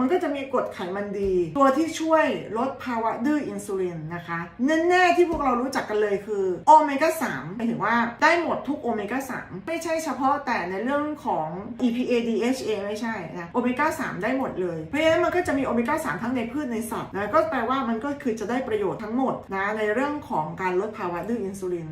มันก็จะมีกรดไขมันดี ตัวที่ช่วยลดภาวะดื้ออินซูลินนะคะแน่ๆที่พวกเรารู้จักกันเลยคือโอเมก้า3หมายถึงว่าได้หมดทุกโอเมก้า3ไม่ใช่เฉพาะแต่ในเรื่องของ EPA DHA ไม่ใช่นะโอเมก้า3ได้หมดเลย เพราะฉะนั้นมันก็จะมีโอเมก้า3ทั้งในพืชในสัตว์นะก็แปลว่ามันก็คือจะได้ประโยชน์ทั้งหมดนะในเรื่องของการลดภาวะดื้ออินซูลิน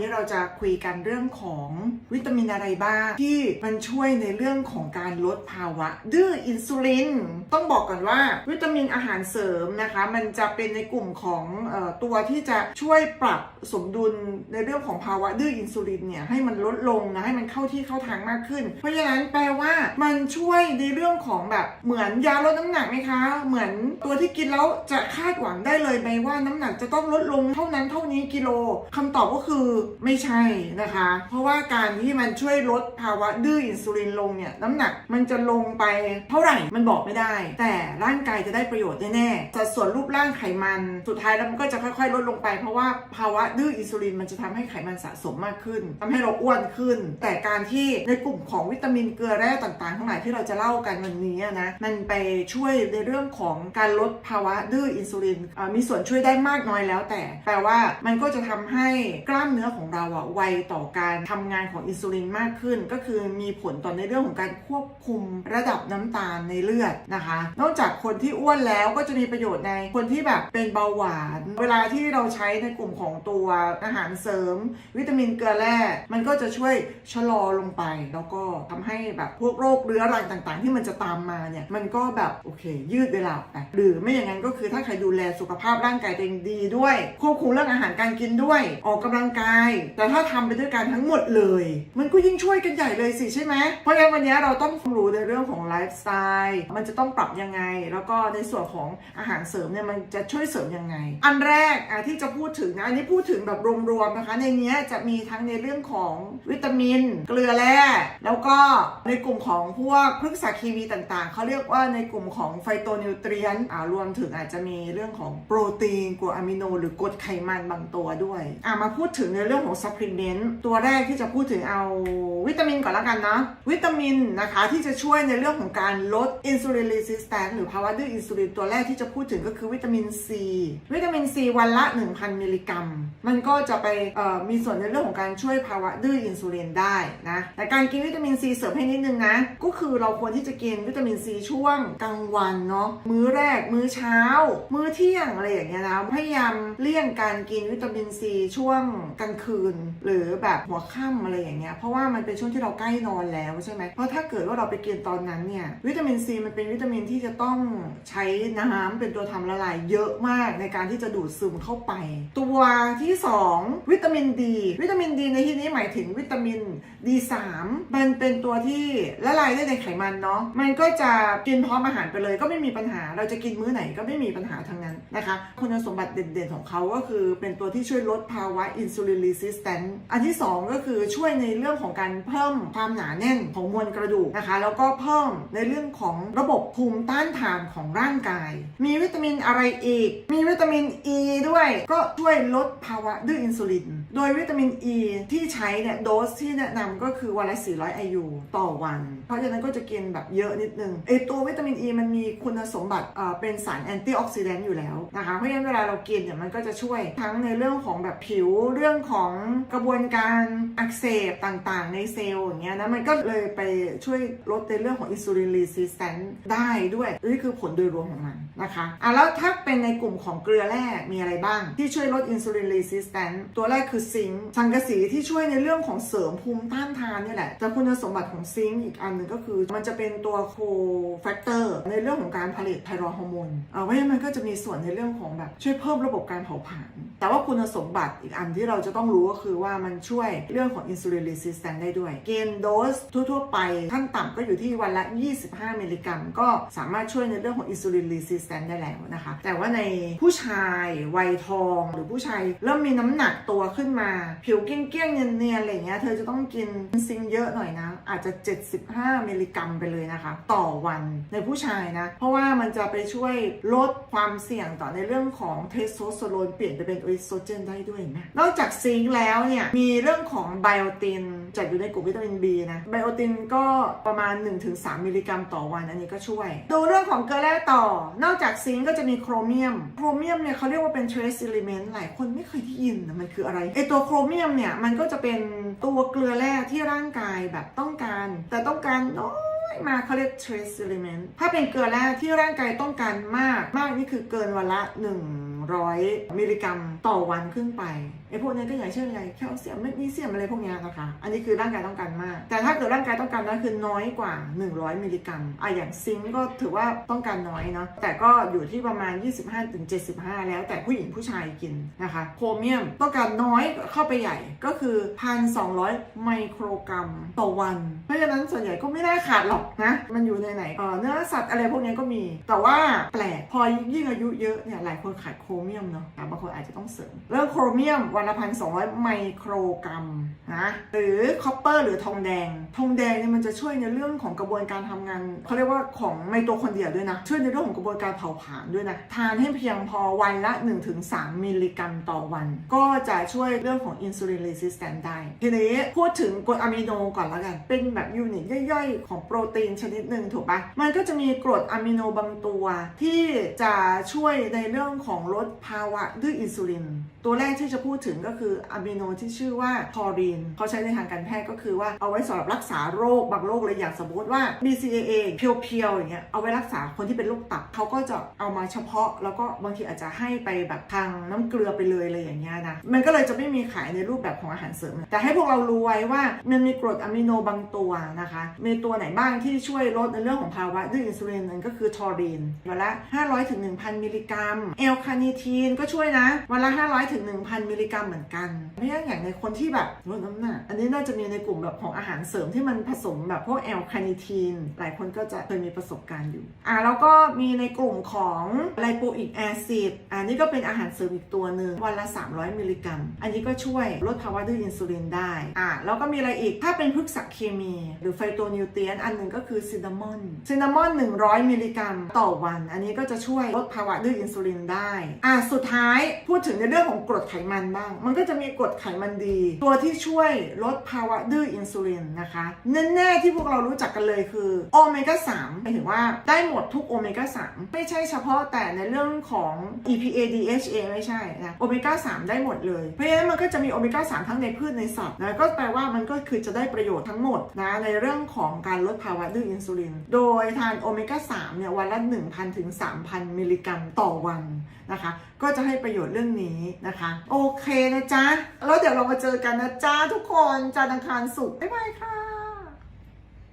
นี้เราจะคุยกันเรื่องของวิตามินอะไรบ้าง ที่มันช่วยในเรื่องของการลดภาวะ ดื้ออินซูลิน ต้องบอกก่อนว่า วิตามินอาหารเสริมนะคะ มันจะเป็นในกลุ่มของออตัวที่จะช่วยปรับสมดุลในเรื่องของภาวะดื้ออินซูลินเนี่ยให้มันลดลงนะให้มันเข้าที่เข้าทางมากขึ้น เพราะฉะนั้นแปลว่ามันช่วยในเรื่องของแบบเหมือนยาลดน้ำหนักไหมคะ เหมือนตัวที่กินแล้วจะคาดหวังได้เลยไหมว่าน้ำหนักจะต้องลดลงเท่านั้นเท่านี้กิโลคำตอบก็คือไม่ใช่นะคะ เพราะว่าการที่มันช่วยลดภาวะดื้ออินซูลินลงเนี่ยน้ำหนักมันจะลงไปเท่าไหร่มันบอกไม่ได้ แต่ร่างกายจะได้ประโยชน์แน่ๆสัดส่วนรูปร่างไขมันสุดท้ายแล้วมันก็จะค่อยๆ ลดลงไป เพราะว่าภาวะดื้ออินซูลินมันจะทำให้ไขมันสะสมมากขึ้นทำให้เราอ้วนขึ้น แต่การที่ในกลุ่มของวิตามินเกลือแร่ต่างๆ ทั้งหลายที่เราจะเล่ากันวันนี้นะมันไปช่วยในเรื่องของการลดภาวะดื้ออินซูลินมีส่วนช่วยได้มากน้อยแล้วแต่แปลว่ามันก็จะทำให้กล้ามเนื้อของเราอะไวต่อการทำงานของอินซูลินมากขึ้น ก็คือมีผลต่อในเรื่องของการควบคุมระดับน้ำตาลในเลือดนะคะ นอกจากคนที่อ้วนแล้วก็จะมีประโยชน์ในคนที่แบบเป็นเบาหวาน เวลาที่เราใช้ในกลุ่มของตัวอาหารเสริม วิตามินเกลือแร่มันก็จะช่วยชะลอลงไป แล้วก็ทำให้แบบพวกโรคเรื้อรังต่างๆ ที่มันจะตามมาเนี่ยมันก็แบบโอเค ยืดเวลาไปหรือไม่อย่างนั้นก็คือถ้าใครดูแลสุขภาพร่างกายตัวเองดีด้วย ควบคุมเรื่องอาหารการกินด้วย ออกกำลังกายแต่ถ้าทำไปด้วยกันทั้งหมดเลย มันก็ยิ่งช่วยกันใหญ่เลยสิใช่ไหมเพราะฉะนั้นวันนี้เราต้องรู้ในเรื่องของไลฟ์สไตล์มันจะต้องปรับยังไง แล้วก็ในส่วนของอาหารเสริมเนี่ยมันจะช่วยเสริมยังไง อันแรกอะที่จะพูดถึงนะอันนี้พูดถึงแบบรวมๆนะคะ ในนี้จะมีทั้งในเรื่องของวิตามิน เกลือแร่แล้วก็ในกลุ่มของพวกพฤกษเคมีต่างๆเขาเรียกว่าในกลุ่มของไฟโตนิวเทรียนอ่ารวมถึงอาจจะมีเรื่องของโปรตีนกรดอะมิโน หรือกรดไขมันบางตัวด้วยอะมาพูดถึงในเรื่องของซัพพลีเมนต์ตัวแรกที่จะพูดถึงเอาวิตามินก่อนละกันนะ วิตามินนะคะที่จะช่วยในเรื่องของการลดอินซูลิน r ี s ิสแตนหรือภาวะดื้ออินซูลินตัวแรกที่จะพูดถึงก็คือวิตามินซีวิตามินซีวันละ 1,000 มิลลิกรัม มันก็จะไปมีส่วนในเรื่องของการช่วยภาวะดื้ออินซูลินได้นะ แต่การกินวิตามินซีเสริมให้นิดนึงนะ ก็คือเราควรที่จะกินวิตามินซีช่วงกลางวันเนาะมื้อแรกมื้อเช้า มื้อเที่ยงอะไรอย่างเงี้ยนะพยายามเลี่ยงการกินวิตามินซีช่วงกลางคืน หรือแบบหัวค่ำอะไรอย่างเงี้ยเพราะว่ามันเป็นช่วงที่เราใกล้นอนแล้วใช่ไหมเพราะถ้าเกิดว่าเราไปกินตอนนั้นเนี่ยวิตามินซีมันเป็นวิตามินที่จะต้องใช้น้ำเป็นตัวทำละลายเยอะมากในการที่จะดูดซึมเข้าไป ตัวที่ 2 วิตามินดี วิตามินดีในที่นี้หมายถึงวิตามิน D3 มันเป็นตัวที่ละลายได้ในไขมันเนาะมันก็จะกินพร้อมอาหารไปเลย ก็ไม่มีปัญหาเราจะกินมื้อไหนก็ไม่มีปัญหาทั้งนั้นนะคะคุณสมบัติเด่นๆของเขาก็คือเป็นตัวที่ช่วยลดภาวะอินซูลินรีสิสแตนอันที่ 2 ก็คือช่วยในเรื่องของการเพิ่มความหนาแน่นของมวลกระดูกนะคะ แล้วก็เพิ่มในเรื่องของระบบภูมิต้านทานของร่างกาย มีวิตามินอะไรอีก มีวิตามินอ e ีด้วย ก็ช่วยลดภาวะดื้ออินซูลิน โดยวิตามินอ e ีที่ใช้เนี่ยโดสที่แนะนำก็คือวันละ 400 IU ต่อวัน เพราะฉะนั้นก็จะกินแบบเยอะนิดนึงไอตัววิตามินอ e ีมันมีคุณสมบัติเป็นสารแอนตี้ออกซิแดนต์อยู่แล้วนะคะ เพราะฉะนั้นเวลาเรากินเนี่ยมันก็จะช่วยทั้งในเรื่องของแบบผิวเรื่องของกระบวนการอักเสบต่างๆ ในเซลล์อย่างเงี้ยนะมันก็เลยไปช่วยลดในเรื่องของอินซูลินรีสิสแตนต์ได้ด้วยนี่คือผลโดยรวมของมันนะคะอะแล้วถ้าเป็นในกลุ่มของเกลือแร่มีอะไรบ้าง ที่ช่วยลดอินซูลินรีสิสแตนต์ตัวแรกคือคือซิงค์สังกะสีที่ช่วยในเรื่องของเสริมภูมิต้านทานนี่แหละ แต่คุณสมบัติของซิงค์อีกอันหนึ่งก็คือ มันจะเป็นตัวโคแฟกเตอร์ในเรื่องของการผลิตไทรอยฮอร์โมนเอาไว้มันก็จะมีส่วนในเรื่องของแบบช่วยเพิ่มระบบการเผาผลาญแต่ว่าคุณสมบัติอีกอันที่เราจะต้องรู้ก็คือว่ามันช่วยเรื่องของอินซูลินรีสิสแตนได้ด้วย เกณฑ์โดสทั่ว ๆ ไปขั้นต่ำก็อยู่ที่วันละ 25 มิลลิกรัม ก็สามารถช่วยในเรื่องของอินซูลินรีสิสแตนได้แล้วนะคะ แต่ว่าในผู้ชายวัยทอง หรือผู้ชายเริ่มมีน้ำหนักตัวขึ้นมา ผิวเกี้ยงๆเนียนๆอะไรเงี้ยเธอจะต้องกินซิงเยอะหน่อยนะ อาจจะ 75 มิลลิกรัมไปเลยนะคะ ต่อวันในผู้ชายนะ เพราะว่ามันจะไปช่วยลดความเสี่ยงต่อในเรื่องของเทสโทสเตอโรนเปลี่ยนไปเป็นเออสโตรเจนได้ด้วยนไหมนอกจากซิงแล้วเนี่ย มีเรื่องของไบโอตินจัดอยู่ในกลุ่มวิตามิน B นะไบโอตินก็ประมาณ 1-3 มิลลิกรัมต่อวันอันนี้ก็ช่วย ดูเรื่องของเกลือแร่ต่อ นอกจากซิงก็จะมีโครเมียม โครเมียมเนี่ยเขาเรียกว่าเป็น trace element หลายคนไม่เคยได้ยินนะมันคืออะไรตัวโครเมียมเนี่ยมันก็จะเป็นตัวเกลือแร่ที่ร่างกายแบบต้องการ แต่ต้องการน้อยมาเขาเรียก trace element ถ้าเป็นเกลือแร่ที่ร่างกายต้องการมากมากนี่คือเกินวันละ 100 มิลลิกรัมต่อวันขึ้นไป ไอ้พวกนี้ก็อย่างเช่นอะไรแคลเซียมแมกนีเซียมอะไรพวกนี้นะคะ อันนี้คือร่างกายต้องการมาก แต่ถ้าเกิดร่างกายต้องการน้อยคือน้อยกว่า 100 มิลลิกรัมอะอย่างซิงก์ก็ถือว่าต้องการน้อยเนาะแต่ก็อยู่ที่ประมาณ 25-75 แล้วแต่ผู้หญิงผู้ชายกินนะคะโครเมียมต้องการน้อยเข้าไปใหญ่ก็คือ 1,200 ไมโครกรัมต่อวัน เพราะฉะนั้นส่วนใหญ่ก็ไม่น่าขาดหรอกนะ มันอยู่ในไหนเนื้อสัตว์อะไรพวกนี้ก็มี แต่ว่าแปลกพอยิ่งอายุเยอะเนี่ยหลายคนขาดโครเมียมเนาะบางคนอาจจะต้องเสริมเรื่องโครเมียมวนละพันสองไมโครกรัมนะหรือคอปเปอร์หรือทองแดง ทองแดงเนี่ยมันจะช่วยในเรื่องของกระบวนการทำงานเขาเรียกว่าของไมโตคอนเดรียด้วยนะ ช่วยในเรื่องของกระบวนการเผาผลาญด้วยนะ ทานให้เพียงพอวันละ 1-3 มิลลิกรัมต่อวัน ก็จะช่วยเรื่องของอินซูลิน r ร s สิสแตนได้ ทีนี้พูดถึงกรดอะมิโนก่อนแล้วกัน เป็นแบบยูนิตย่อยๆ ของโปรตีนชนิดหนึ่งถูกปะมันก็จะมีกรดอะมิโนบางตัว ที่จะช่วยในเรื่องของลดภาวะดื้ออินซูลิน ตัวแรกที่จะพูดถึงก็คืออะมิโนที่ชื่อว่าทอรีนเขาใช้ในทางการแพทย์ก็คือว่าเอาไว้สำหรับรักษาโรคบางโรคเลยอย่างสมมติว่า BCAA เพียวๆอย่างเงี้ยเอาไว้รักษาคนที่เป็นโรคตับเขาก็จะเอามาเฉพาะ แล้วก็บางทีอาจจะให้ไปแบบทางน้ำเกลือไปเลยอะไรอย่างเงี้ยนะมันก็เลยจะไม่มีขายในรูปแบบของอาหารเสริม แต่ให้พวกเรารู้ไว้ว่ามันมีกรดอะมิโนบางตัวนะคะมีตัวไหนบ้างที่ช่วยลดในเรื่องของภาวะดื้ออินซูลินนั่นก็คือทอรีนวันละ 500ถึง1,000 มิลลิกรัมเอลคาเนิทีนก็ช่วยนะวันละ 500ถึง1,000 มิลลิกรัมเหมือนกัน ไม่ใช่อย่างในคนที่แบบลดน้ำหนักอันนี้น่าจะมีในกลุ่มแบบของอาหารเสริมที่มันผสมแบบพวกแอลคาเนิทีนหลายคนก็จะเคยมีประสบการณ์อยู่อ่าแล้วก็มีในกลุ่มของไลโปอิกแอซิดอันนี้ก็เป็นอาหารเสริมอีกตัวหนึ่งวันละ 300 มิลลิกรัม อันนี้ก็ช่วยลดภาวะดื้ออินซูลินได้อ่าแล้วก็มีอะไรอีกถ้าเป็นพฤกษเคมี หรือไฟโตนิวเทียนอันหนึ่งก็คือซินนามอนซินนามอน 100 มิลลิกรัมต่อวัน อันนี้ก็จะช่วยลดภาวะดื้ออินซูลินได้อ่าสุดท้ายพูดถึงในเรื่องของกรดไขมันบ้างมันก็จะมีกรดไขมันดี ตัวที่ช่วยลดภาวะดื้ออินซูลินนะคะแน่ๆที่พวกเรารู้จักกันเลยคือโอเมก้า3หมายถึงว่าได้หมดทุกโอเมก้า3ไม่ใช่เฉพาะแต่ในเรื่องของ EPA DHA ไม่ใช่นะโอเมก้า3ได้หมดเลย เพราะฉะนั้นมันก็จะมีโอเมก้า3ทั้งในพืชในสัตว์นะก็แปลว่ามันก็คือจะได้ประโยชน์ทั้งหมดนะในเรื่องของการลดภาวะดื้ออินซูลิน โดยทานโอเมก้า3เนี่ยวันละ 1,000ถึง3,000 มิลลิกรัมต่อวันนะคะ ก็จะให้ประโยชน์เรื่องนี้นะคะ โอเคเคนะจ๊ะ แล้วเดี๋ยวเรามาเจอกันนะจ๊ะทุกคนจันทร์อังคารศุกร์บ๊ายบายค่ะ